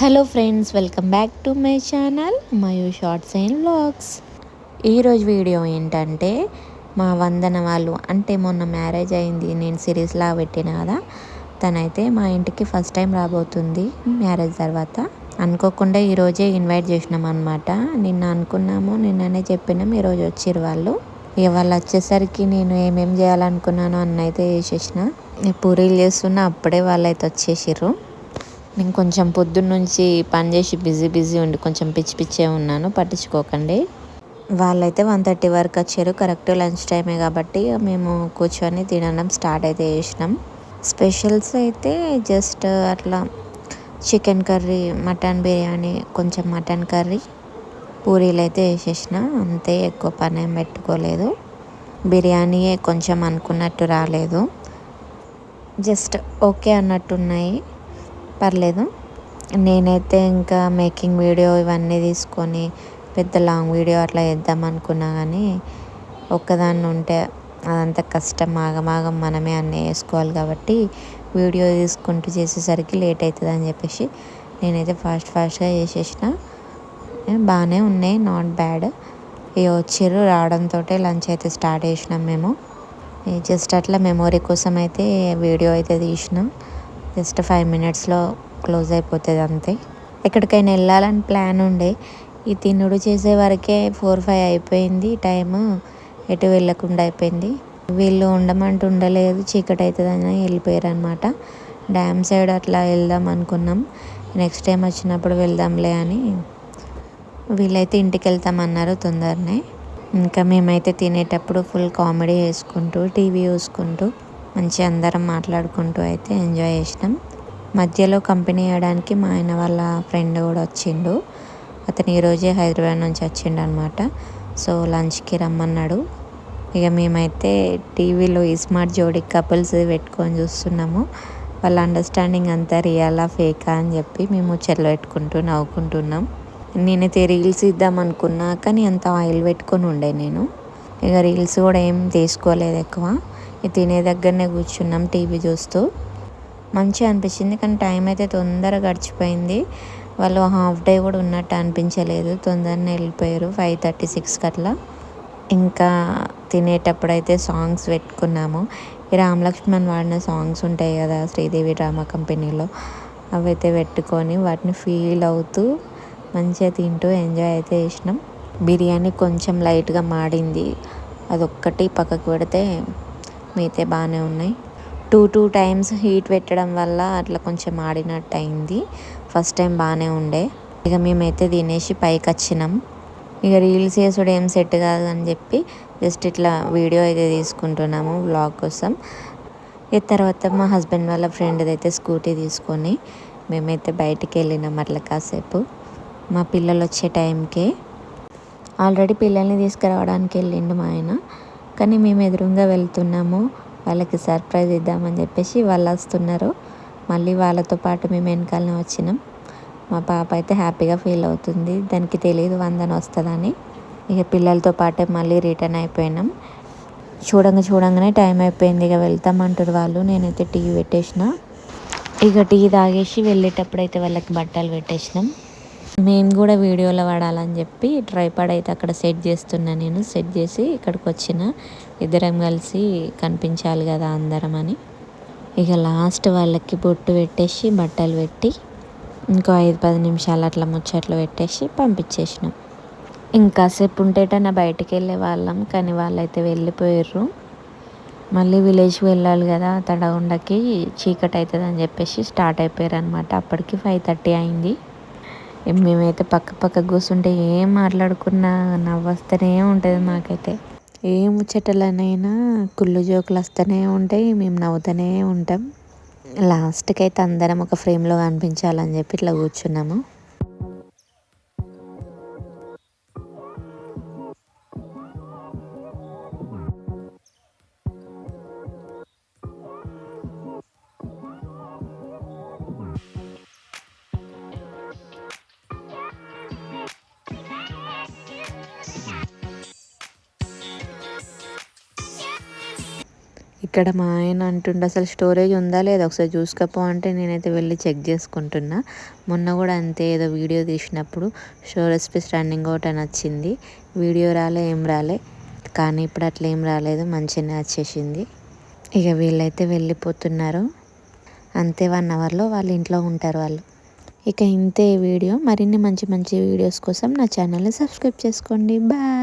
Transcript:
Hello friends welcome back to my channel Mayu shorts and vlogs ఈరోజు video ఏంటంటే మా వందన వాళ్ళు అంటే మొన్న మ్యారేజ్ అయింది నేను సిరీస్లా పెట్టిన కదా తనైతే మా ఇంటికి ఫస్ట్ టైం రాబోతుంది మ్యారేజ్ తర్వాత. అనుకోకుండా ఈరోజే ఇన్వైట్ చేసినాం అనమాట నిన్న అనుకున్నాము నిన్ననే చెప్పినాం ఈరోజు వచ్చిర్రు వాళ్ళు. ఇక వాళ్ళు వచ్చేసరికి నేను ఏమేమి చేయాలనుకున్నానో అన్నైతే చేసేసిన. పూరీలు చేస్తున్నా అప్పుడే వాళ్ళైతే వచ్చేసిర్రు. నేను కొంచెం పొద్దున్నుంచి పని చేసి బిజీ బిజీ ఉండి కొంచెం పిచ్చి పిచ్చే ఉన్నాను పట్టించుకోకండి. వాళ్ళైతే వన్ థర్టీ వరకు వచ్చారు కరెక్ట్ లంచ్ టైమే కాబట్టి మేము కూర్చొని తినడం స్టార్ట్ అయితే చేసినాం. స్పెషల్స్ అయితే జస్ట్ అట్లా చికెన్ కర్రీ మటన్ బిర్యానీ కొంచెం మటన్ కర్రీ పూరీలు అయితే వేసేసిన అంతే ఎక్కువ పని ఏం పెట్టుకోలేదు. బిర్యానీయే కొంచెం అనుకున్నట్టు రాలేదు. జస్ట్ ఓకే అన్నట్టున్నాయి. పర్లేదు. నేనైతే ఇంకా మేకింగ్ వీడియో ఇవన్నీ తీసుకొని పెద్ద లాంగ్ వీడియో అట్లా వేద్దాం అనుకున్నా కానీ ఒక్కదాన్ని ఉంటే అదంతా కష్టం. ఆగమాగం మనమే అన్నీ వేసుకోవాలి కాబట్టి వీడియో తీసుకుంటూ చేసేసరికి లేట్ అవుతుంది అని చెప్పేసి నేనైతే ఫాస్ట్ ఫాస్ట్గా చేసేసిన. బాగానే ఉన్నాయి. Not bad. ఇక వచ్చిర్రు రావడంతో లంచ్ అయితే స్టార్ట్ చేసినాం మేము. జస్ట్ అట్లా మెమొరీ కోసం అయితే వీడియో అయితే తీసినాం. జస్ట్ ఫైవ్ మినిట్స్లో క్లోజ్ అయిపోతుంది అంతే. ఎక్కడికైనా వెళ్ళాలని ప్లాన్ ఉండే. ఈ తినుడు చేసే వరకే ఫోర్ ఫైవ్ అయిపోయింది. టైం ఎటు వెళ్ళకుండా అయిపోయింది. వీళ్ళు ఉండమంటూ ఉండలేదు. చీకటి అవుతుందని వెళ్ళిపోయారు అనమాట డ్యామ్ సైడ్ అట్లా వెళ్దాం అనుకున్నాం. నెక్స్ట్ టైం వచ్చినప్పుడు వెళ్దాంలే అని వీళ్ళైతే ఇంటికి వెళ్తామన్నారు తొందరనే. ఇంకా మేమైతే తినేటప్పుడు ఫుల్ కామెడీ చేసుకుంటూ టీవీ చూసుకుంటూ మంచి అందరం మాట్లాడుకుంటూ అయితే ఎంజాయ్ చేసినాం. మధ్యలో కంపెనీ వేయడానికి మా ఆయన వాళ్ళ ఫ్రెండ్ కూడా వచ్చిండు. అతను ఈరోజే హైదరాబాద్ నుంచి వచ్చిండు అనమాట సో లంచ్కి రమ్మన్నాడు. ఇక మేమైతే టీవీలో ఈ స్మార్ట్ జోడి కపుల్స్ పెట్టుకొని చూస్తున్నాము. వాళ్ళ అండర్స్టాండింగ్ అంతా రియలా ఫేకా అని చెప్పి మేము చెల్ల పెట్టుకుంటూ నవ్వుకుంటున్నాం. నేనైతే రీల్స్ ఇద్దాం అనుకున్నా కానీ అంత ఆయిల్ పెట్టుకొని ఉండే నేను. ఇక రీల్స్ కూడా ఏం తీసుకోలేదు ఎక్కువ. తినే దగ్గరనే కూర్చున్నాం టీవీ చూస్తూ. మంచిగా అనిపించింది కానీ టైం అయితే తొందరగా గడిచిపోయింది. వాళ్ళు హాఫ్ డే కూడా ఉన్నట్టు అనిపించలేదు. తొందరనే వెళ్ళిపోయారు ఫైవ్ థర్టీ సిక్స్కి అట్లా ఇంకా తినేటప్పుడు అయితే సాంగ్స్ పెట్టుకున్నాము. ఈ రామలక్ష్మణ్ వాడిన సాంగ్స్ ఉంటాయి కదా శ్రీదేవి డ్రామా కంపెనీలో. అవైతే పెట్టుకొని వాటిని ఫీల్ అవుతూ మంచిగా తింటూ ఎంజాయ్ అయితే చేసినాం. బిర్యానీ కొంచెం లైట్గా మాడింది. అదొక్కటి పక్కకు పెడితే మిగతా బాగానే ఉన్నాయి. టూ టూ టైమ్స్ హీట్ పెట్టడం వల్ల అట్లా కొంచెం ఆడినట్టు అయింది ఫస్ట్ టైం బాగానే ఉండే. ఇక మేమైతే తినేసి పైకి వచ్చినాం. ఇక రీల్స్ చేసుడు ఏం సెట్ కాదని చెప్పి జస్ట్ ఇట్లా వీడియో అయితే తీసుకుంటున్నాము బ్లాగ్ కోసం. ఇక తర్వాత మా హస్బెండ్ వాళ్ళ ఫ్రెండ్ది అయితే స్కూటీ తీసుకొని మేమైతే బయటికి వెళ్ళినాం అట్లా కాసేపు. మా పిల్లలు వచ్చే టైంకే ఆల్రెడీ పిల్లల్ని తీసుకురావడానికి వెళ్ళిండు మా ఆయన. కానీ మేము ఎదురుగా వెళ్తున్నాము. వాళ్ళకి సర్ప్రైజ్ ఇద్దామని చెప్పేసి వాళ్ళు వస్తున్నారు. మళ్ళీ వాళ్ళతో పాటు మేము వెనకాలనే వచ్చినాం. మా పాప అయితే హ్యాపీగా ఫీల్ అవుతుంది. దానికి తెలియదు వందన వస్తుందని. ఇక పిల్లలతో పాటే మళ్ళీ రిటర్న్ అయిపోయినాం. చూడంగా చూడంగానే టైం అయిపోయింది. ఇక వెళ్తామంటారు వాళ్ళు. నేనైతే టీ పెట్టేసిన. ఇక టీ తాగేసి వెళ్ళేటప్పుడు అయితే వాళ్ళకి బట్టలు పెట్టేసినాం. మేము కూడా వీడియోలో పడాలని చెప్పి ట్రైపాడ్ అయితే అక్కడ సెట్ చేస్తున్నా నేను. సెట్ చేసి ఇక్కడికి వచ్చిన. ఇద్దరం కలిసి కనిపించాలి కదా అందరం అని. ఇక లాస్ట్ వాళ్ళకి బొట్టు పెట్టేసి బట్టలు పెట్టి ఇంకో ఐదు పది నిమిషాలు అట్లా ముచ్చట్లు పెట్టేసి పంపించేసినాం. ఇంకాసేపు ఉంటేటన్నా బయటికి వెళ్ళే వాళ్ళం కానీ వాళ్ళైతే వెళ్ళిపోయారు మళ్ళీ విలేజ్కి వెళ్ళాలి కదా తడగుండకి చీకటి అవుతుంది అని చెప్పేసి స్టార్ట్ అయిపోయారు అనమాట అప్పటికి ఫైవ్ థర్టీ అయింది. మేమైతే పక్క పక్క కూర్చుంటే ఏం మాట్లాడుకున్నా నవ్వస్తూనే ఉంటుంది మాకైతే. ఏ ముచ్చటలనైనా కుళ్ళు జోకులు వస్తూనే ఉంటాయి మేము నవ్వుతూనే ఉంటాం. లాస్ట్కి అయితే అందరం ఒక ఫ్రేమ్లో కనిపించాలని చెప్పి ఇట్లా కూర్చున్నాము. ఇక్కడ మా ఆయన అంటుండే అసలు స్టోరేజ్ ఉందా లేదా? ఒకసారి చూసుకపో అంటే నేనైతే వెళ్ళి చెక్ చేసుకుంటున్నా. మొన్న కూడా అంతే ఏదో వీడియో తీసినప్పుడు స్టోరేజ్ స్పేస్ రన్నింగ్ అవుట్ అని వచ్చింది. వీడియో రాలే ఏం రాలే. కానీ ఇప్పుడు అట్లా ఏం రాలేదు మంచిగానే వచ్చేసింది. ఇక వీళ్ళైతే వెళ్ళిపోతున్నారు. అంతే వన్ అవర్లో వాళ్ళు ఇంట్లో ఉంటారు వాళ్ళు. ఇక ఇంతే వీడియో. మరిన్ని మంచి మంచి వీడియోస్ కోసం నా ఛానల్ని సబ్స్క్రైబ్ చేసుకోండి. బాయ్